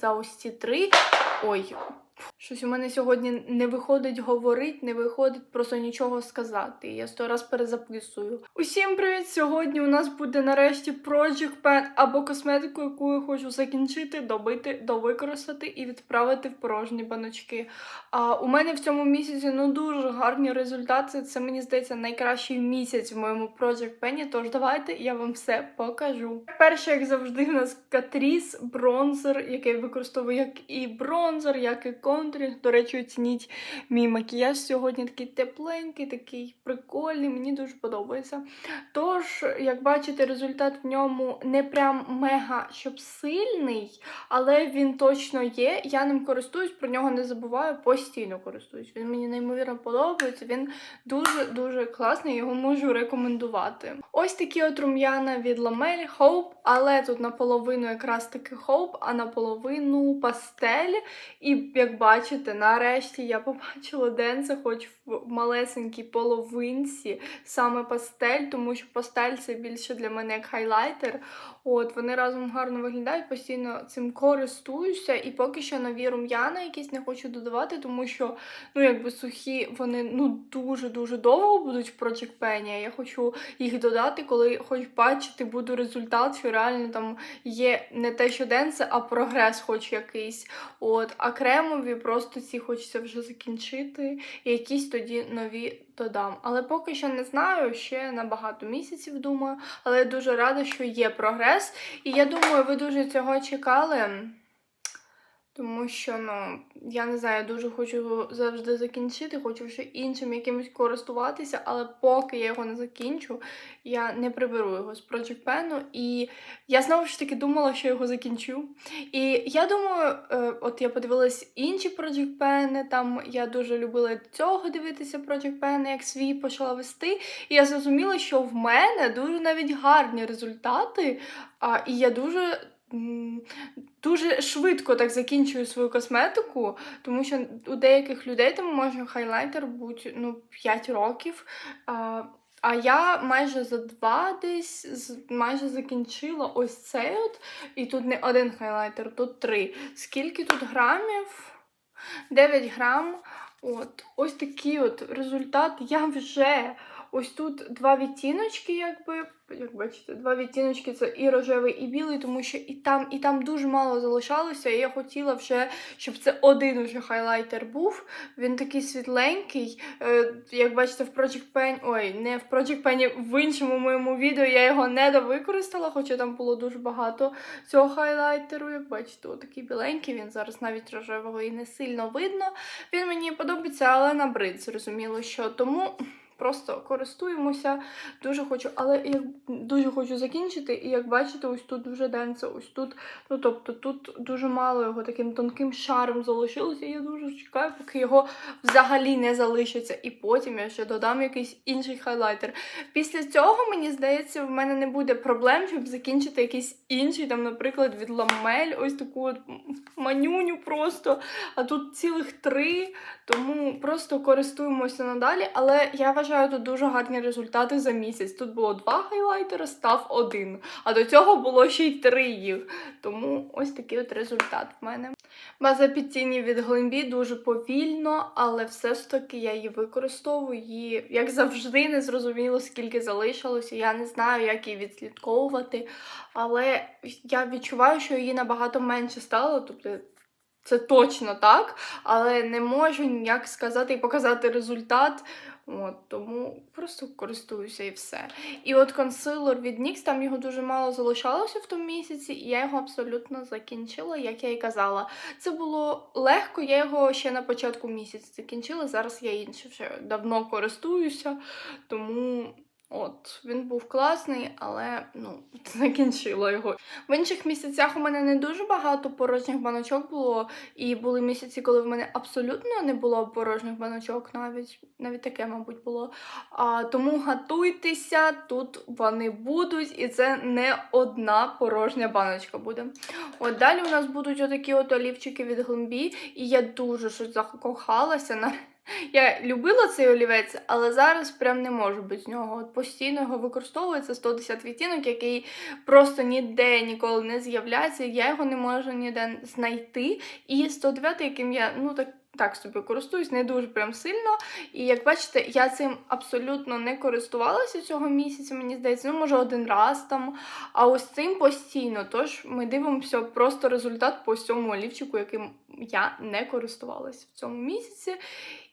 за ось ці три. Ой, щось у мене сьогодні не виходить говорити, не виходить просто нічого сказати. Я сто раз перезаписую. Усім привіт! Сьогодні у нас буде нарешті Project Pen або косметику, яку я хочу закінчити, добити, довикористати і відправити в порожні баночки. А у мене в цьому місяці ну дуже гарні результати. Це мені здається найкращий місяць в моєму Project Pen, Тож давайте я вам все покажу. Перше, як завжди, в нас Catrice бронзер, який використовую як і бронзер, як і контурінг. До речі, оцініть мій макіяж сьогодні такий тепленький, такий прикольний, мені дуже подобається. Тож, як бачите, результат в ньому не прям мега щоб сильний, але він точно є. Я ним користуюсь, про нього не забуваю, постійно користуюсь. Він мені неймовірно подобається. Він дуже-дуже класний, його можу рекомендувати. Ось такі от рум'яна від Ламель Hope, але тут наполовину якраз таки Hope, а наполовину пастель. І як бачите, нарешті я побачила Денса, хоч в малесенькій половинці саме пастель, тому що пастель це більше для мене як хайлайтер. От вони разом гарно виглядають, постійно цим користуюся. І поки що нові рум'яна якісь не хочу додавати, тому що ну якби сухі вони ну дуже-дуже довго будуть Pen, Я хочу їх додати, коли хоч бачити буду результат, що реально там є не те, що денце, а прогрес, хоч якийсь. От, а кремові просто ці хочеться вже закінчити, і якісь тоді нові додам. Але поки що не знаю, ще на багато місяців думаю. Але я дуже рада, що є прогрес. І я думаю, ви дуже цього чекали. Тому що, ну, я не знаю, дуже хочу його завжди закінчити, хочу ще іншим якимось користуватися, але поки я його не закінчу, я не приберу його з Project Pen. І я знову ж таки думала, що його закінчу. І я думаю, е, от я подивилась інші Project Pen, там я дуже любила цього дивитися Project Pen, як свій почала вести. І я зрозуміла, що в мене дуже навіть гарні результати, і я дуже. Дуже швидко так закінчую свою косметику, тому що у деяких людей там може хайлайтер бути ну, 5 років. А, а я майже за два десь майже закінчила ось цей от. І тут не один хайлайтер, тут три. Скільки тут грамів? 9 грам. От, ось такий от результат. Я вже ось тут два відтіночки, якби. Як бачите, два відтіночки це і рожевий, і білий, тому що і там, і там дуже мало залишалося. І я хотіла вже, щоб це один уже хайлайтер був. Він такий світленький. Е, як бачите, в Project Pen, ой, не в Project Pen, в іншому моєму відео я його не довикористала, хоча там було дуже багато цього хайлайтеру. Як бачите, отакий біленький, він зараз навіть рожевого і не сильно видно. Він мені подобається, але набрид, зрозуміло, що тому. Просто користуємося, дуже хочу, але я дуже хочу закінчити. І як бачите, ось тут вже денце, ось тут. Ну тобто тут дуже мало його таким тонким шаром залишилося. Я дуже чекаю, поки його взагалі не залишиться. І потім я ще додам якийсь інший хайлайтер. Після цього, мені здається, в мене не буде проблем, щоб закінчити якийсь інший, там, наприклад, від ламель, ось таку от манюню просто. А тут цілих три. Тому просто користуємося надалі. Але я вважаю тут дуже гарні результати за місяць. Тут було два хайлайтери, став один. А до цього було ще й три їх. Тому ось такий от результат в мене. База під тіні від Glambi дуже повільно, але все ж таки я її використовую. Її, як завжди, не зрозуміло, скільки залишилося. Я не знаю, як її відслідковувати. Але я відчуваю, що її набагато менше стало. Тобто це точно так, але не можу ніяк сказати і показати результат. От, тому просто користуюся і все. І от консилер від NYX, там його дуже мало залишалося в тому місяці, і я його абсолютно закінчила, як я і казала. Це було легко, я його ще на початку місяця закінчила. Зараз я іншим вже давно користуюся, тому. От, він був класний, але ну, закінчила його. В інших місяцях у мене не дуже багато порожніх баночок було, і були місяці, коли в мене абсолютно не було порожніх баночок, навіть навіть таке, мабуть, було. А, тому готуйтеся, тут вони будуть, і це не одна порожня баночка буде. От далі у нас будуть отакі от олівчики від Глембі, і я дуже щось закохалася на. Я любила цей олівець, але зараз прям не можу без нього. От постійно його використовую. Це 110 відтінок, який просто ніде ніколи не з'являється. Я його не можу ніде знайти. І 109, яким я ну так. Так собі користуюсь не дуже прям сильно. І як бачите, я цим абсолютно не користувалася цього місяця, мені здається, ну може один раз там. А ось цим постійно. Тож ми дивимося просто результат по цьому олівчику, яким я не користувалася в цьому місяці.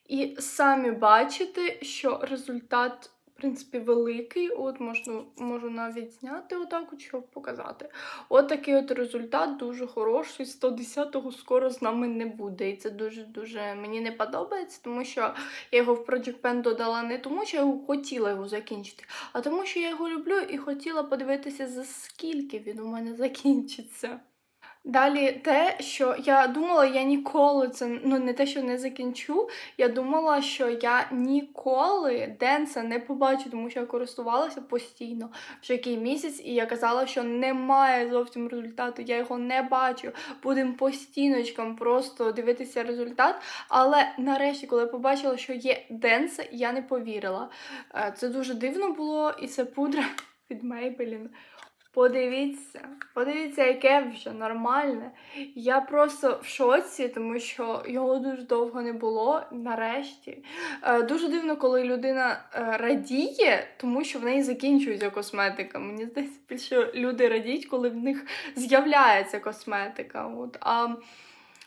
І самі бачите, що результат, в принципі, великий. От можна, можу навіть зняти отак, от, щоб показати. От такий от результат дуже хороший. 110-го скоро з нами не буде. І це дуже-дуже мені не подобається, тому що я його в Project Pen додала не тому, що я хотіла його закінчити, а тому, що я його люблю і хотіла подивитися, за скільки він у мене закінчиться. Далі те, що я думала, я ніколи це ну не те, що не закінчу. Я думала, що я ніколи Денса не побачу, тому що я користувалася постійно вже який місяць, і я казала, що немає зовсім результату. Я його не бачу. Будемо постійночком просто дивитися результат. Але нарешті, коли я побачила, що є Денса, я не повірила. Е, Це дуже дивно було, і це пудра від Maybelline. Подивіться, подивіться, яке вже нормальне. Я просто в шоці, тому що його дуже довго не було. Нарешті. Е, дуже дивно, коли людина е, радіє, тому що в неї закінчується косметика. Мені здається, більше люди радіють, коли в них з'являється косметика. От. А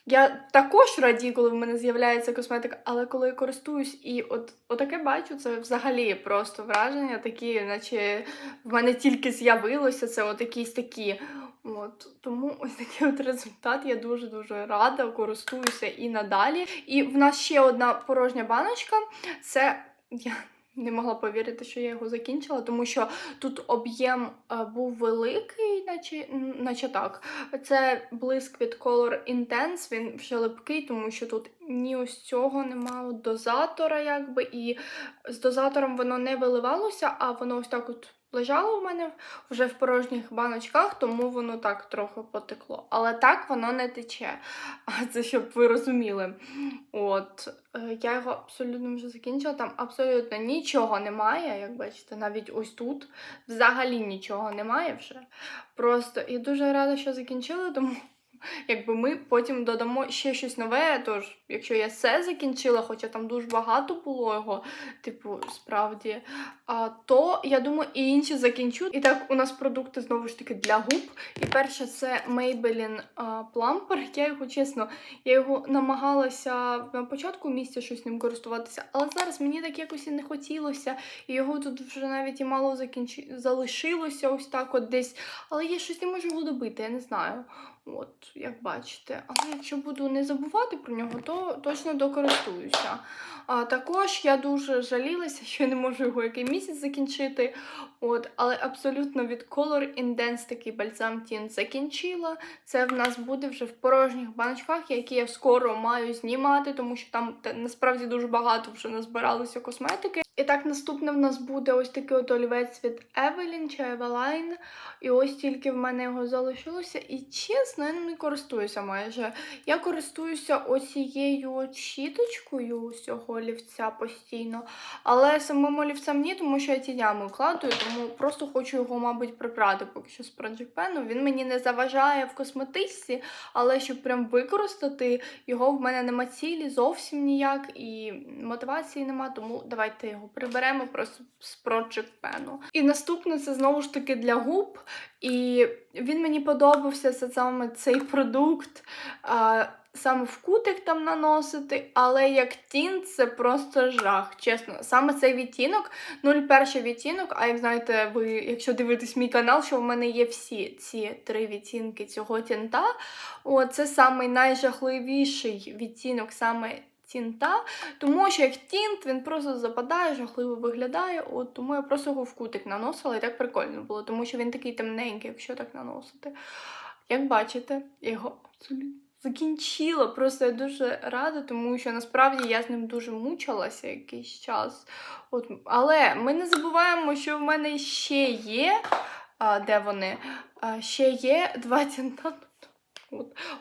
я також радію, коли в мене з'являється косметика, але коли я користуюсь і от отаке бачу, це взагалі просто враження, такі, наче в мене тільки з'явилося це от якісь такі. От тому ось такий от результат. Я дуже дуже рада, користуюся і надалі. І в нас ще одна порожня баночка. Це я. Не могла повірити, що я його закінчила, тому що тут об'єм е, був великий, наче, наче так. Це блиск від Color Intense, він вже липкий, тому що тут ні ось цього немає дозатора, якби, і з дозатором воно не виливалося, а воно ось так от лежало в мене вже в порожніх баночках, тому воно так трохи потекло. Але так воно не тече. Це щоб ви розуміли. От, е, я його абсолютно вже закінчила. Там абсолютно нічого немає, як бачите, навіть ось тут взагалі нічого немає вже. Просто я дуже рада, що закінчила, тому якби ми потім додамо ще щось нове. Тож, якщо я все закінчила, хоча там дуже багато було його, типу, справді, то я думаю, і інші закінчу. І так, у нас продукти знову ж таки для губ. І перше, це Maybelline Plumper. Я його чесно, я його намагалася на початку місяця щось ним користуватися, але зараз мені так якось і не хотілося. І його тут вже навіть і мало закінчи... залишилося ось так от десь. Але я щось не можу його добити, я не знаю. От, як бачите. Але якщо буду не забувати про нього, то точно докористуюся. А також я дуже жалілася, що я не можу його який місяць закінчити. От, Але абсолютно від Color Intense такий бальзам тін закінчила. Це в нас буде вже в порожніх баночках, які я скоро маю знімати, тому що там насправді дуже багато вже назбиралося косметики. І так, наступне в нас буде ось такий от олівець від Evelyn чи Eveline. І ось тільки в мене його залишилося. І чесно, я не користуюся майже. Я користуюся оцією щіточкою з цього олівця постійно. Але самим олівцем ні, тому що я тінями вкладую, тому просто хочу його, мабуть, прибрати поки що з Project Pen. Він мені не заважає в косметичці, але щоб прям використати його в мене нема цілі зовсім ніяк. І мотивації нема, тому давайте його приберемо просто з Project Pen. І наступне це знову ж таки для губ. І він мені подобався це саме цей продукт. А, Саме в кутик там наносити, але як тін це просто жах. Чесно, саме цей відтінок, 01 відтінок, а як знаєте, ви, якщо дивитесь мій канал, що в мене є всі ці три відтінки цього тінта, о, це самий найжахливіший відтінок саме тінта, тому що як тінт він просто западає, жахливо виглядає. От Тому я просто його в кутик наносила і так прикольно було, тому що він такий темненький, якщо так наносити. Як бачите, я його абсолютно закінчила. Просто я дуже рада, тому що насправді я з ним дуже мучилася якийсь час. От, Але ми не забуваємо, що в мене ще є. А, Де вони? А, Ще є два тінта.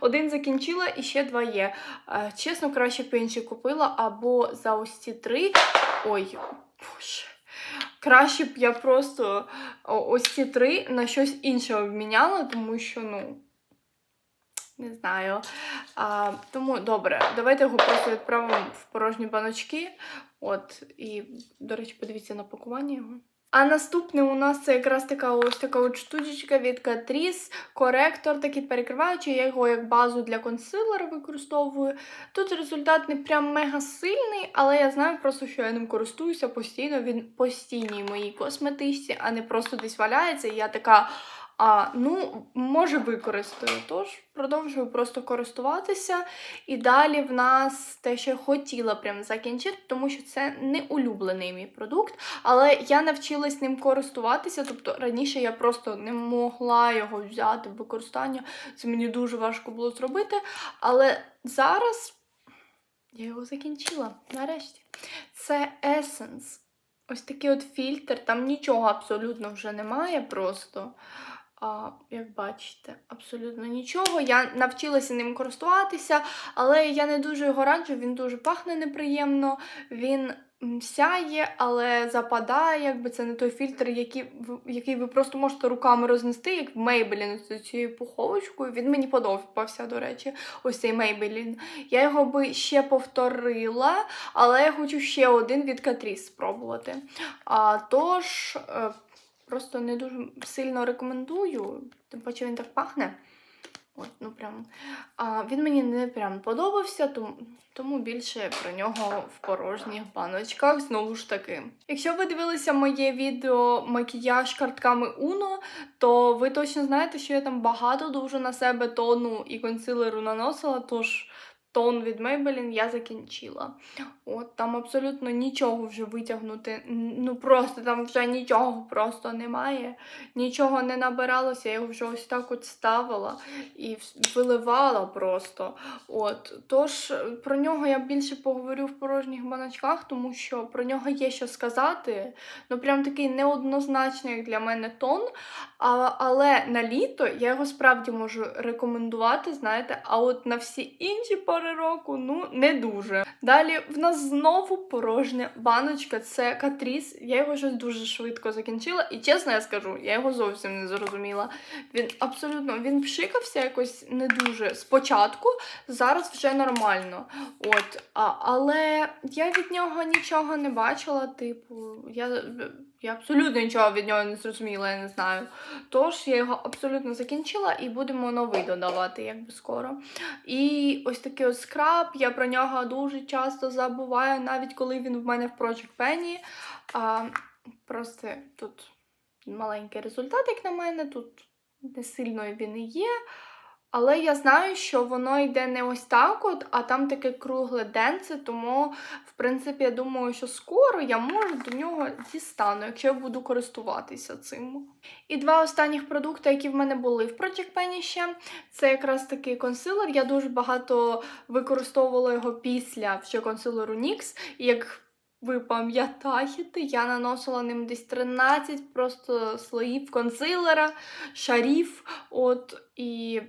Один закінчила і ще два є. Е, чесно, краще б інші купила, або за ось ці три. Ой, боже. Краще б я просто ось ці три на щось інше обміняла, тому що, ну. Не знаю. А, тому добре, давайте його просто відправимо в порожні баночки. От, і, до речі, подивіться на пакування його. А наступне у нас це якраз така ось така от штучечка від Catrice, коректор такий перекриваючий. Я його як базу для консилера використовую. Тут результат не прям мега сильний, але я знаю просто, що я ним користуюся постійно. Він постійній моїй косметичці, а не просто десь валяється. І я така. А, ну, може використаю. Тож продовжую просто користуватися. І далі в нас те, що я хотіла прям закінчити, тому що це не улюблений мій продукт. Але я навчилась ним користуватися. Тобто раніше я просто не могла його взяти в використання. Це мені дуже важко було зробити. Але зараз я його закінчила нарешті. Це Essence. Ось такий от фільтр, там нічого абсолютно вже немає просто. А, як бачите, абсолютно нічого. Я навчилася ним користуватися, але я не дуже його раджу, він дуже пахне неприємно, він сяє, але западає, якби це не той фільтр, який, який ви просто можете руками рознести, як в Maybelline з цією пуховочкою. Він мені подобався, до речі, ось цей Maybelline. Я його би ще повторила, але я хочу ще один від Catrice спробувати. А, тож, е, просто не дуже сильно рекомендую, тим паче він так пахне. От, ну прям. А, він мені не прям подобався, тому, тому більше про нього в порожніх баночках знову ж таки. Якщо ви дивилися моє відео макіяж картками Uno, то ви точно знаєте, що я там багато дуже на себе тону і консилеру наносила, тож тон від Maybelline я закінчила. От там абсолютно нічого вже витягнути. Ну просто там вже нічого просто немає. Нічого не набиралося, я його вже ось так от ставила і виливала просто. От тож е, про нього я більше поговорю в порожніх баночках, тому що про нього є що сказати. Ну прям такий неоднозначний для мене тон. А, але на літо я його справді можу рекомендувати, знаєте, а от на всі інші пори року, ну не дуже. Далі в нас знову порожня баночка. Це Катріс. Я його щось дуже швидко закінчила. І чесно я скажу, я його зовсім не зрозуміла. Він абсолютно він пшикався якось не дуже спочатку, зараз вже нормально. От, а, але я від нього нічого не бачила. Типу, я, я абсолютно нічого від нього не зрозуміла, я не знаю. Тож я його абсолютно закінчила і будемо новий додавати, якби скоро. І ось такий от скраб, я про нього дуже часто забуваю, навіть коли він в мене в Project Penny. А, просто тут маленький результат, як на мене, тут не сильно він і є. Але я знаю, що воно йде не ось так, от, а там таке кругле денце, тому, в принципі, я думаю, що скоро я можу до нього дістану, якщо я буду користуватися цим. І два останніх продукти, які в мене були в Project Penny ще, це якраз такий консилер. Я дуже багато використовувала його після ще консилеру NYX. Як ви пам'ятаєте, я наносила ним десь 13 просто слоїв консилера, шарів. От, і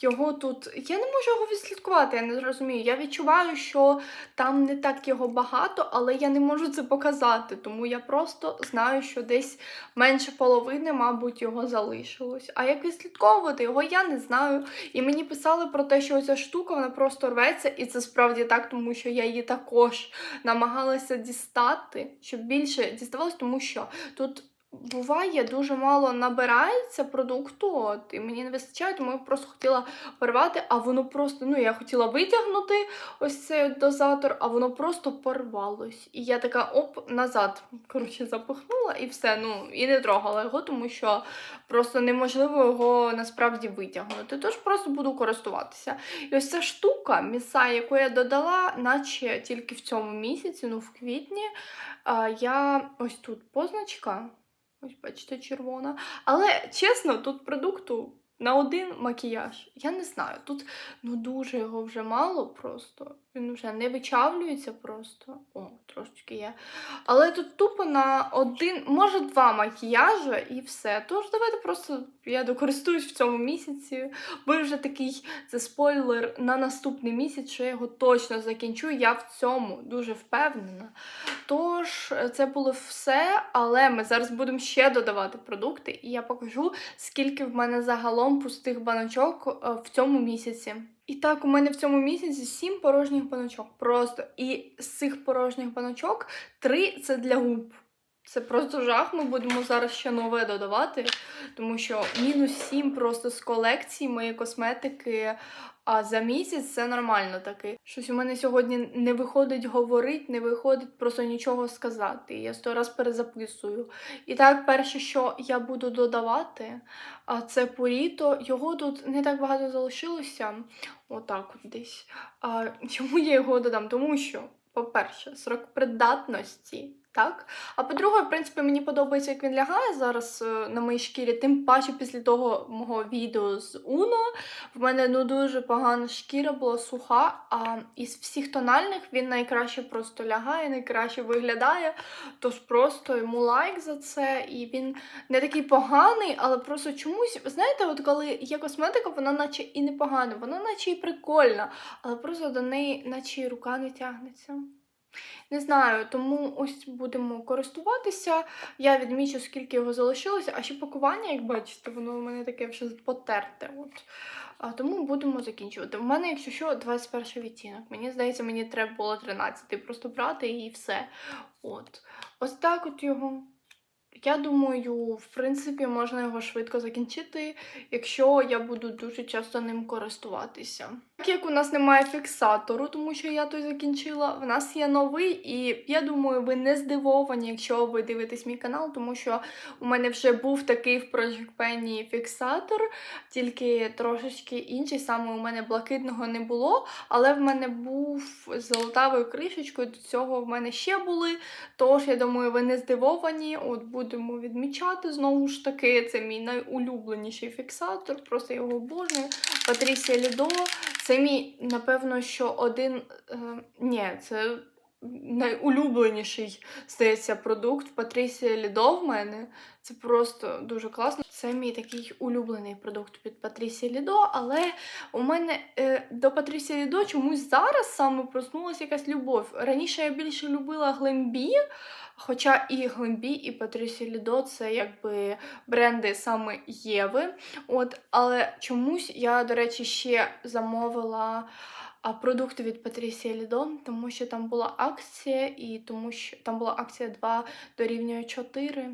його тут. Я не можу його відслідкувати, я не зрозумію. Я відчуваю, що там не так його багато, але я не можу це показати. Тому я просто знаю, що десь менше половини, мабуть, його залишилось. А як відслідковувати його, я не знаю. І мені писали про те, що ця штука вона просто рветься, і це справді так, тому що я її також намагалася дістати, щоб більше діставалось, тому що тут. Буває, дуже мало набирається продукту, от, і мені не вистачає, тому я просто хотіла порвати, а воно просто, ну, я хотіла витягнути ось цей дозатор, а воно просто порвалось. І я така оп, назад, коротше, запихнула і все. Ну, і не трогала його, тому що просто неможливо його насправді витягнути. Тож просто буду користуватися. І ось ця штука, міса, яку я додала, наче тільки в цьому місяці, ну в квітні, я ось тут позначка. Ось, бачите, червона. Але чесно, тут продукту на один макіяж. Я не знаю. Тут ну дуже його вже мало просто. Він вже не вичавлюється просто. О, трошечки є. Але тут тупо на один, може два макіяжі і все. Тож давайте просто я докористуюсь в цьому місяці. Бо вже такий це спойлер на наступний місяць, що я його точно закінчу. Я в цьому дуже впевнена. Тож, це було все, але ми зараз будемо ще додавати продукти, і я покажу, скільки в мене загалом пустих баночок е, в цьому місяці. І так, у мене в цьому місяці сім порожніх баночок. Просто. І з цих порожніх баночок три це для губ. Це просто жах. Ми будемо зараз ще нове додавати, тому що мінус 7 просто з колекції моєї косметики. А за місяць це нормально таки. Щось у мене сьогодні не виходить говорити, не виходить просто нічого сказати. Я сто раз перезаписую. І так, перше, що я буду додавати, це поріто. Його тут не так багато залишилося. Отак от десь. А, чому я його додам? Тому що, по-перше, срок придатності. Так? А по-друге, в принципі, мені подобається, як він лягає зараз е, на моїй шкірі, тим паче після того мого відео з Уно. В мене ну дуже погана шкіра була суха, а із всіх тональних він найкраще просто лягає, найкраще виглядає. Тож просто йому лайк за це. І він не такий поганий, але просто чомусь, знаєте, от коли є косметика, вона наче і не погана, вона наче і прикольна, але просто до неї наче і рука не тягнеться. Не знаю, тому ось будемо користуватися. Я відмічу, скільки його залишилося, а ще пакування, як бачите, воно у мене таке вже потерте. От. А, тому будемо закінчувати. У мене, якщо що, 21 відтінок. Мені здається, мені треба було 13 просто брати і все. От. Ось так от його. Я думаю, в принципі, можна його швидко закінчити, якщо я буду дуже часто ним користуватися. Так як у нас немає фіксатору, тому що я той закінчила, в нас є новий, і я думаю, ви не здивовані, якщо ви дивитесь мій канал, тому що у мене вже був такий в Project Penny фіксатор, тільки трошечки інший. Саме у мене блакитного не було, але в мене був золотавою кришечкою. До цього в мене ще були. Тож, я думаю, ви не здивовані. От будемо відмічати знову ж таки. Це мій найулюбленіший фіксатор, просто його обожнюю. Патрісія Лідо. Це мій, напевно, що один. Е, ні, це найулюбленіший, здається, продукт Патрісія Лідо в мене. Це просто дуже класно. Це мій такий улюблений продукт від Патрісія Лідо, але у мене е, до Патрісія Лідо чомусь зараз саме проснулася якась любов. Раніше я більше любила Глембі, хоча і Глембі, і Патрісія Лідо це якби бренди саме Єви. От, Але чомусь я, до речі, ще замовила а, продукти від Патрісія Лідо, тому що там була акція, і тому що там була акція 2 дорівнює 4.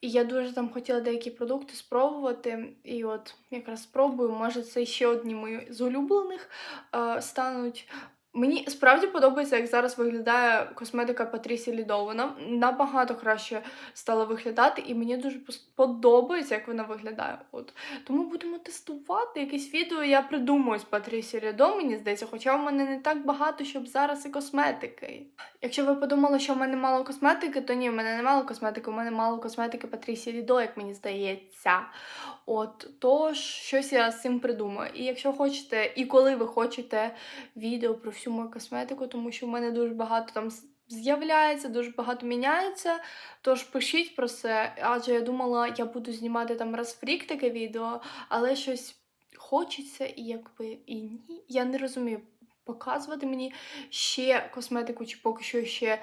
І я дуже там хотіла деякі продукти спробувати. І от якраз спробую, може, це ще одні мої з улюблених е, стануть. Мені справді подобається, як зараз виглядає косметика Патрісі Лідо. Вона набагато краще стала виглядати, і мені дуже подобається, як вона виглядає. От. Тому будемо тестувати якесь відео. Я придумаю з Патрісі Лідо, мені здається, хоча в мене не так багато, щоб зараз і косметики. Якщо ви подумали, що в мене мало косметики, то ні, в мене не мало косметики, у мене мало косметики Патрісі Лідо, як мені здається. От, тож, щось я з цим придумаю. І якщо хочете, і коли ви хочете відео про всю мою косметику, тому що в мене дуже багато там з'являється, дуже багато міняється. Тож пишіть про це, адже я думала, я буду знімати там раз в рік таке відео, але щось хочеться і якби і ні. Я не розумію, показувати мені ще косметику, чи поки що ще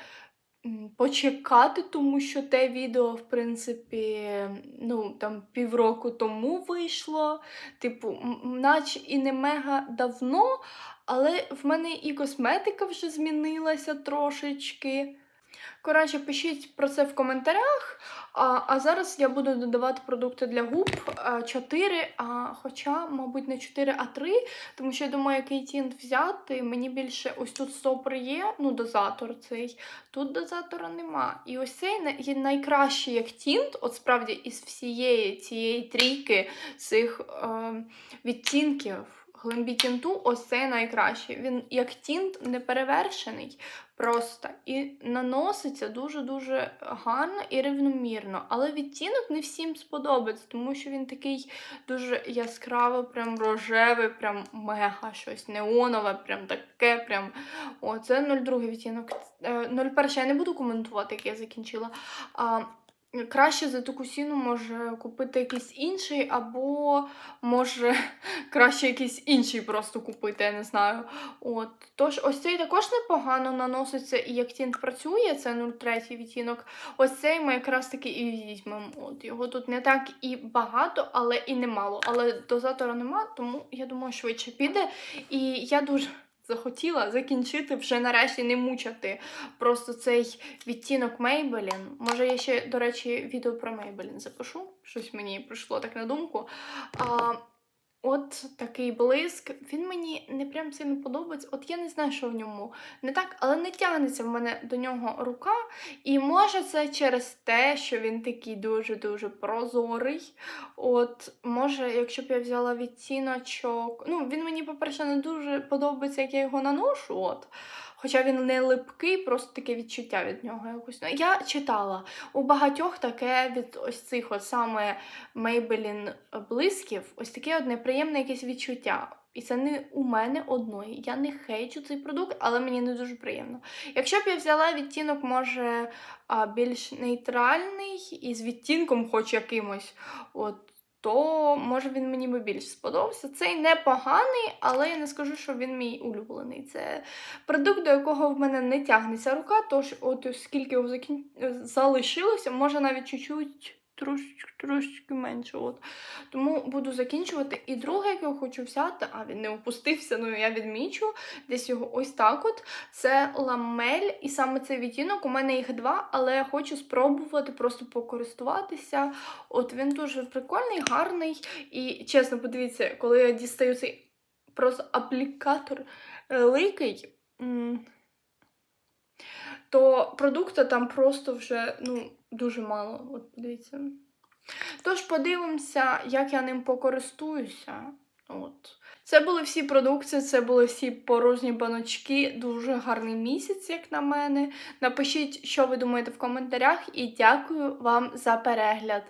почекати, тому що те відео, в принципі, ну, там півроку тому вийшло. Типу, наче і не мега давно, але в мене і косметика вже змінилася трошечки. Коротше, пишіть про це в коментарях. А а зараз я буду додавати продукти для губ 4, а хоча, мабуть, не 4, а 3, тому що я думаю, який тінт взяти. Мені більше ось тут стопор є, ну, дозатор цей, тут дозатора нема. І ось цей найкращий як тінт, от справді із всієї цієї трійки цих е, відтінків глибі тінту, ось цей найкращий. Він як тінт не перевершений просто і наноситься дуже-дуже гарно і рівномірно. Але відтінок не всім сподобається, тому що він такий дуже яскравий, прям рожевий, прям мега щось неонове, прям таке. прям... О, це 02 відтінок. Е, 01 я не буду коментувати, як я закінчила. Краще за таку ціну може купити якийсь інший, або може краще якийсь інший просто купити, я не знаю. От. Тож, ось цей також непогано наноситься, і як тінт працює, це 03 відтінок. Ось цей ми якраз таки і візьмемо. От Його тут не так і багато, але і немало. Але дозатора нема, тому я думаю, швидше піде. І я дуже. Захотіла закінчити вже нарешті не мучати просто цей відтінок Мейбелін. Може, я ще, до речі, відео про Мейбелін запишу. Щось мені прийшло так на думку. А, От такий блиск. Він мені не прям сильно подобається. От я не знаю, що в ньому не так, але не тягнеться в мене до нього рука. І може це через те, що він такий дуже-дуже прозорий. От, може, якщо б я взяла відтіночок. Ну, він мені, по-перше, не дуже подобається, як я його наношу. От. Хоча він не липкий, просто таке відчуття від нього якось. Ну, Я читала у багатьох таке від ось цих от саме Maybelline блисків, ось таке от неприємне якесь відчуття. І це не у мене одної. Я не хейчу цей продукт, але мені не дуже приємно. Якщо б я взяла відтінок, може, більш нейтральний і з відтінком, хоч якимось, от, то може він мені би більш сподобався. Цей непоганий, але я не скажу, що він мій улюблений. Це продукт, до якого в мене не тягнеться рука, тож от скільки його закін... залишилося, може навіть чуть-чуть. Трошечки, трошечки менше. От. Тому буду закінчувати. І друге, яке я хочу взяти, а він не опустився, ну я відмічу. Десь його ось так от. Це ламель. І саме цей відтінок. У мене їх два, але я хочу спробувати просто покористуватися. От він дуже прикольний, гарний. І чесно, подивіться, коли я дістаю цей просто аплікатор великий. То продукту там просто вже ну, дуже мало. От подивіться. Тож подивимося, як я ним покористуюся. От. Це були всі продукти, це були всі порожні баночки. Дуже гарний місяць, як на мене. Напишіть, що ви думаєте в коментарях, і дякую вам за перегляд.